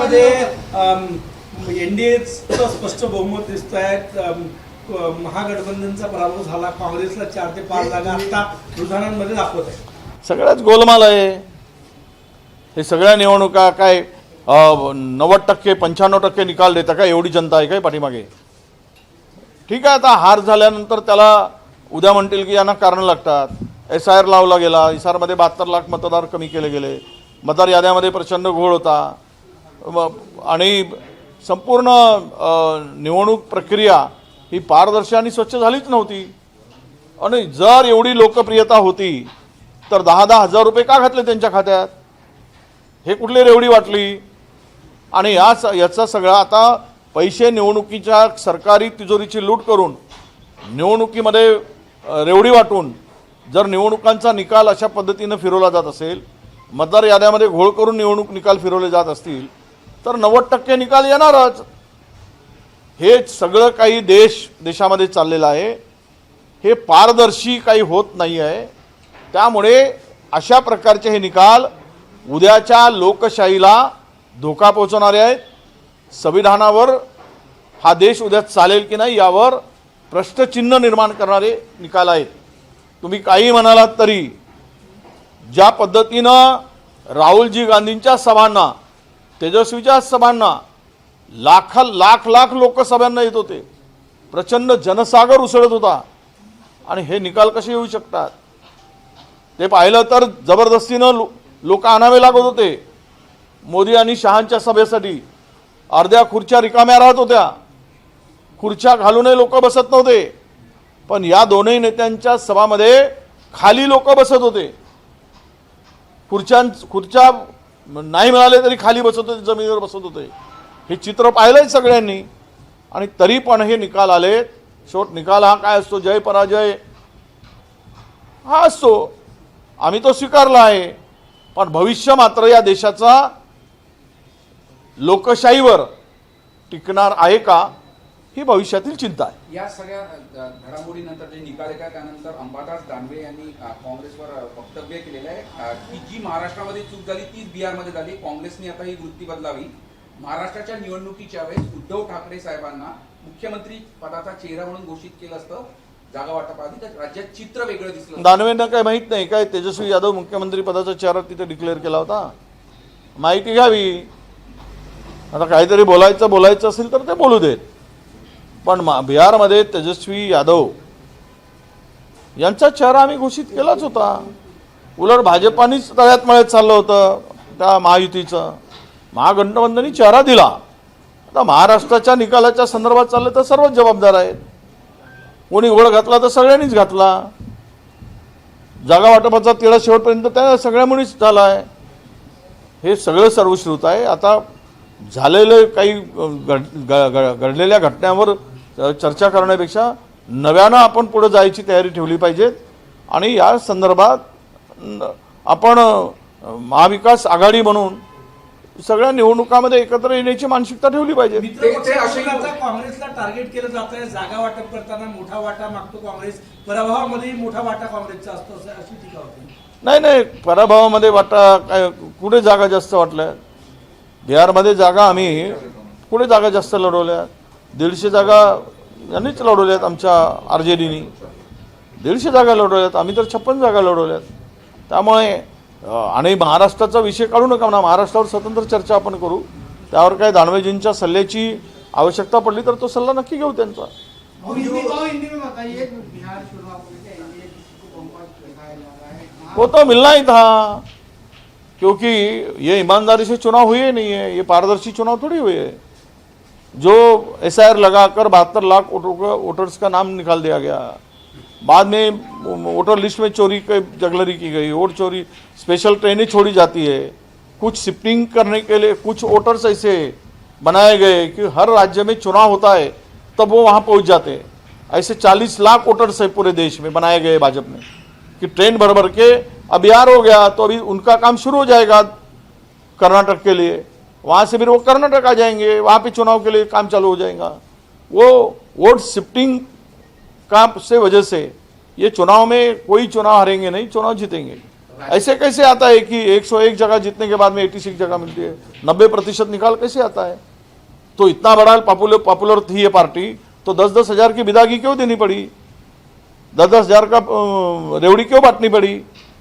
मध्ये एनडीएचं स्पष्ट बहुमत दिसत आहे महागठबंधनचा पराभव झाला काँग्रेसला चार ते पाच जागा आता रुझानांमध्ये दाखवत आहे. सगळ्याच गोलमाल आहे. हे सगळ्या निवडणुका काय नव्वद टक्के पंच्याण्णव टक्के निकाल देता का एवढी जनता आहे काय पाठीमागे? ठीक आहे आता हार झाल्यानंतर त्याला उद्या म्हणतील की यांना कारण लागतात. एस आय आर लावला गेला. एस आरमध्ये बहात्तर लाख मतदार कमी केले गेले. मतदार याद्यामध्ये प्रचंड घोळ होता. आणि संपूर्ण निवडणूक प्रक्रिया ही पारदर्शी आणि स्वच्छ झालीच नव्हती. आणि जर एवढी लोकप्रियता होती तर दहा दहा हजार रुपये का घातले त्यांच्या खात्यात? हे कुठली रेवडी वाटली? आणि या स याचा सगळा आता पैसे निवडणुकीच्या सरकारी तिजोरीची लूट करून निवडणुकीमध्ये रेवडी वाटून जर निवडणुकांचा निकाल अशा पद्धतीनं फिरवला जात असेल मतदार याद्यामध्ये घोळ करून निवडणूक निकाल फिरवले जात असतील तर नव्वद टक्के निकाल येणारच. हे सगळं काही देश देशामध्ये चाललेलं आहे. हे पारदर्शी काही होत नाही आहे. त्यामुळे अशा प्रकारचे हे निकाल उद्याच्या लोकशाहीला धोका पोहोचवणारे आहेत. संविधानावर हा देश उद्या चालेल की नाही यावर प्रश्नचिन्ह निर्माण करणारे निकाल आहेत. तुम्ही काही म्हणालात तरी ज्या पद्धतीनं राहुलजी गांधींच्या सभांना तेजस्वीच्या सभांना लाख लाख लाख लोक सभांना येत होते. प्रचंड जनसागर उसळत होता. आणि हे निकाल कसे येऊ शकतात? ते पाहिलं तर जबरदस्तीनं लो लोक आणावे लागत होते. मोदी आणि शहांच्या सभेसाठी अर्ध्या खुर्च्या रिकाम्या राहत होत्या. खुर्च्या घालूनही लोक बसत नव्हते. पण या दोनही नेत्यांच्या सभामध्ये खाली लोक बसत होते. खुर्च्यां खुर्च्या नाही मिळाले तरी खाली बसत होते जमिनीवर बसत होते हे चित्र पाहिलंय सगळ्यांनी. आणि तरी पण हे निकाल आले. शेवट निकाल हा काय असतो? जय पराजय. हा असतो. आम्ही तो स्वीकारला आहे. पण भविष्य मात्र या देशाचा लोकशाहीवर टिकणार आहे का? ही भविष्यातील चिंता आहे. या सगळ्या घडामोडीनंतर जे निकाल येतात त्यानंतर अंबादास दानवे यांनी काँग्रेसवर वक्तव्य केलेलं आहे. की जी महाराष्ट्रामध्ये चूक झाली तीच बिहारमध्ये झाली. काँग्रेसने आता ही वृत्ती बदलावी. महाराष्ट्राच्या निवडणुकीच्या वेळेस उद्धव ठाकरे साहेबांना मुख्यमंत्री पदाचा चेहरा म्हणून घोषित केलं असतं. जागा वाटपाआधी तर राज्यात चित्र वेगळं दिसलं. दानवेंना काय माहीत नाही. काय तेजस्वी यादव मुख्यमंत्री पदाचा चेहरा तिथे डिक्लेअर केला होता? माहिती घ्यावी. आता काहीतरी बोलायचं बोलायचं असेल तर ते बोलू देत. पण मा- बिहारमध्ये तेजस्वी यादव यांचा चेहरा आम्ही घोषित केलाच होता. उलट भाजपानेच तळ्यात मळ्यात चाललं होतं त्या महायुतीचं. महागठबंधनी चेहरा दिला. आता महाराष्ट्राच्या निकालाच्या संदर्भात चाललं तर सर्वच जबाबदार आहेत. कोणी घोळ घातला तर सगळ्यांनीच घातला. जागा वाटपाचा तिळा शेवटपर्यंत त्या सगळ्यामुळेच झाला आहे हे सगळं सर्वश्रुत आहे. आता झालेलं काही घड- घडलेल्या घटनांवर चर्चा करण्यापेक्षा नव्यानं आपण पुढे जायची तयारी ठेवली पाहिजे. आणि या संदर्भात आपण महाविकास आघाडी म्हणून सगळ्या निवडणुकामध्ये एकत्र येण्याची मानसिकता ठेवली पाहिजे. मित्र ते- ते असे- पक्षाचा काँग्रेसला टार्गेट केलं जात आहे. जागा वाटप करताना मोठा वाटा मागतो काँग्रेस. पराभवामध्येही मोठा वाटा काँग्रेसचा असतो असं- अशी टीका होती. नाही नाही. पराभवामध्ये वाटा काय कुठे जागा जास्त वाटल्या? बिहारमध्ये जागा आम्ही कुठे जागा जास्त लढवल्या? दीडशे जागा यांनीच लढवल्यात आमच्या आर जे डीनी दीडशे जागा लढवल्यात. आम्ही तर छप्पन जागा लढवल्यात. त्यामुळे आणि महाराष्ट्राचा विषय काढू नका म्हणा. महाराष्ट्रावर स्वतंत्र चर्चा आपण करू. त्यावर काय दानवेजींच्या सल्ल्याची आवश्यकता पडली तर तो सल्ला नक्की घेऊ त्यांचा. और वो तो मिलना ही. था क्योंकि ये ईमानदारी से चुनाव हुए नहीं है ये पारदर्शी चुनाव थोड़ी हुए है जो एस आई आर लगाकर बहत्तर लाख वोटरों का, वोटर्स का नाम निकाल दिया गया। बाद में वोटर लिस्ट में चोरी की, जगलरी की गई वोट चोरी स्पेशल ट्रेनें छोड़ी जाती है। कुछ शिफ्टिंग करने के लिए कुछ वोटर्स ऐसे बनाए गए कि हर राज्य में चुनाव होता है, तब वो वहाँ पहुँच जाते हैं। ऐसे 40 लाख वोटर्स है पूरे देश में बनाए गए भाजपा ने कि ट्रेन भर भर के, अब बिहार हो गया तो अभी उनका काम शुरू हो जाएगा कर्नाटक के लिए। वहाँ से फिर वो कर्नाटक आ जाएँगे, वहाँ पे चुनाव के लिए काम चालू हो जाएगा। वो वोट शिफ्टिंग का से वजह से ये चुनाव में कोई चुनाव हारेंगे नहीं, चुनाव जीतेंगे। ऐसे कैसे आता है कि 101 जगह जीतने के बाद में 86 जगह मिलती है? 90 प्रतिशत निकाल कैसे आता है? तो इतना बड़ा पॉपुलर पॉपुलर थी ये पार्टी तो दस दस हज़ार की विदागी क्यों देनी पड़ी? दस दस हज़ार का रेवड़ी क्यों बांटनी पड़ी?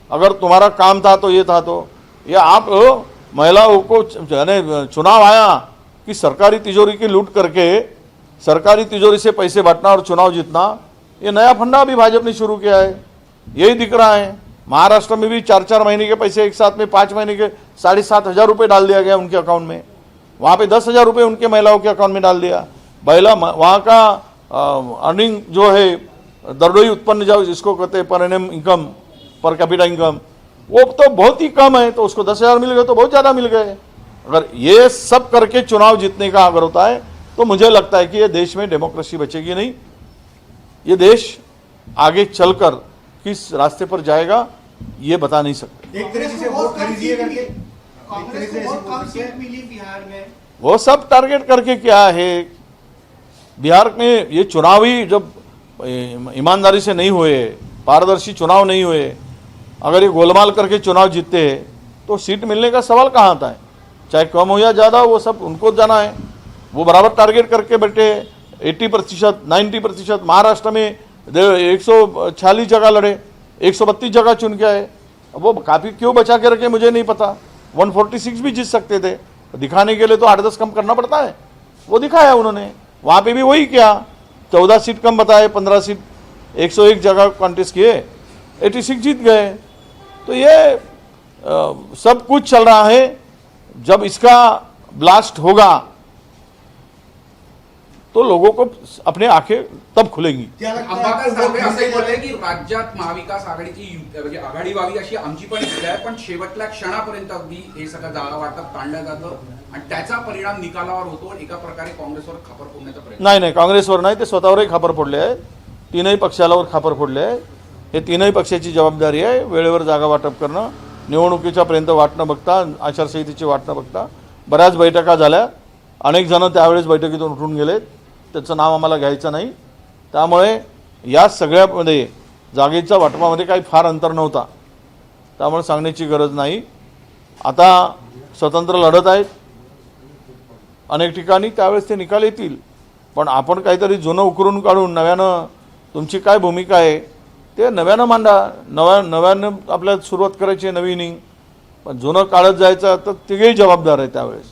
अगर तुम्हारा काम था तो ये था तो। ये आप महिलाओं को यानी चुनाव आया कि सरकारी तिजोरी की लूट करके सरकारी तिजोरी से पैसे बांटना और चुनाव जीतना, ये नया फंडा अभी भाजपा ने शुरू किया है। यही दिख रहा है। महाराष्ट्र में भी चार चार महीने के पैसे एक साथ में, पाँच महीने के साढ़े सात हज़ार रुपये डाल दिया गया उनके अकाउंट में। वहाँ पे दस हज़ार रुपये उनके महिलाओं के अकाउंट में डाल दिया। महिला वहाँ का अर्निंग जो है, दरडोई उत्पन्न जो जिसको कहते हैं per annum income per capita income वो तो बहुत ही कम है तो उसको दस हज़ार मिल गए तो बहुत ज़्यादा मिल गए। अगर ये सब करके चुनाव जीतने का अगर होता है तो मुझे लगता है कि ये देश में डेमोक्रेसी बचेगी नहीं। ये देश आगे चलकर किस रास्ते पर जाएगा ये बता नहीं सकते। एक से वोट खरीदिए करके। वो सब टारगेट करके क्या है? बिहार में ये चुनावी जब ईमानदारी से नहीं हुए पारदर्शी चुनाव नहीं हुए अगर ये गोलमाल करके चुनाव जीतते हैं तो सीट मिलने का सवाल कहाँ आता है? चाहे कम हो या ज़्यादा, वो सब उनको जाना है। वो बराबर टारगेट करके बैठे एट्टी प्रतिशत नाइन्टी प्रतिशत महाराष्ट्र में एक सौ छियालीस जगह लड़े, एक सौ बत्तीस जगह चुन के आए। वो काफ़ी क्यों बचा के रखे, मुझे नहीं पता। 146 भी जीत सकते थे। दिखाने के लिए तो आठ दस कम करना पड़ता है। वो दिखाया उन्होंने। वहाँ पे भी वही किया। चौदह सीट कम बताए, पंद्रह सीट 101 जगह कॉन्टेस्ट किए। 86 जीत गए। तो ये सब कुछ चल रहा है जब इसका ब्लास्ट होगा तो लोगों को अपने आंखें तब खुलेंगी। है? की राज्यात महाविकास आघाडीची म्हणजे आघाडी व्हावी अशी आमची पण इच्छा आहे पण शेवटल्या क्षणापर्यंत अगदी हे सगळं जागा वाटप ताणलं जातं आणि त्याचा परिणाम निकालावर होतो आणि एका प्रकारे काँग्रेसवर खापर फोडण्याचा प्रयत्न. नाही नाही काँग्रेसवर नाही ते स्वतःवरही खापर फोडले आहे. तीनही पक्षालावर खापर फोडले आहे. हे तीनही पक्षाची जबाबदारी आहे. वेळेवर जागा वाटप करणं निवडणुकीच्या पर्यंत वाटणं बघता आचारसंहितेची वाटणं बघता बऱ्याच बैठका झाल्या. अनेक जण त्यावेळेस बैठकीतून उठून गेलेत. त्याचं नाव आम्हाला घ्यायचं नाही. त्यामुळे या सगळ्यामध्ये जागेच्या वाटपामध्ये काही फार अंतर नव्हता. त्यामुळे सांगण्याची गरज नाही. आता स्वतंत्र लढत आहेत. अनेक ठिकाणी त्यावेळेस ते निकाल येतील. पण आपण काहीतरी जुनं उकरून काढून नव्यानं तुमची काय भूमिका आहे ते नव्यानं मांडा. नव्या नव्यानं आपल्याला सुरुवात करायची आहे नवी इनिंग पण जुनं काढत जायचं तर तिघेही जबाबदार आहे त्यावेळेस.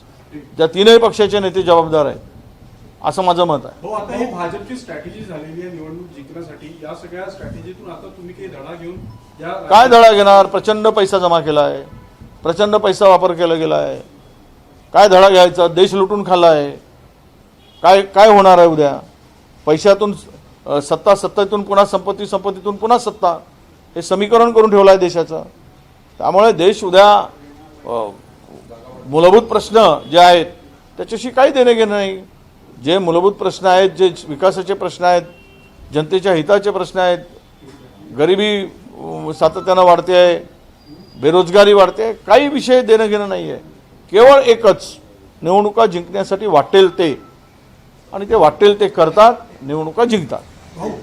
त्या तीनही पक्षाचे नेते जबाबदार आहेत. असं माझं मत आहे. हो आता ही भाजपची स्ट्रॅटेजी झालेली आहे निवडणूक जिंकण्यासाठी. या सगळ्या स्ट्रॅटेजीतून आता तुम्ही काही धडा घेऊन काय धडा घेणार? प्रचंड पैसा जमा केला आहे प्रचंड पैसा वापर केला गेला आहे काय धडा घ्यायचा? देश लुटून खाल्ला आहे काय काय होणार आहे उद्या? पैशातून सत्ता सत्तेतून पुन्हा संपत्ती संपत्तीतून पुन्हा सत्ता. हे समीकरण करून ठेवलं आहे देशाचं. त्यामुळे देश उद्या मूलभूत प्रश्न जे आहेत त्याच्याशी काही देणे घेणं नाही. जे मूलभूत प्रश्न आहेत जे विकासाचे प्रश्न आहेत जनतेच्या हिताचे प्रश्न आहेत गरिबी सातत्यानं वाढते आहे बेरोजगारी वाढते आहे काही विषय देणं घेणं नाही आहे. केवळ एकच निवडणुका जिंकण्यासाठी वाटेल ते. आणि ते वाटेल ते करतात निवडणुका जिंकतात. Oh.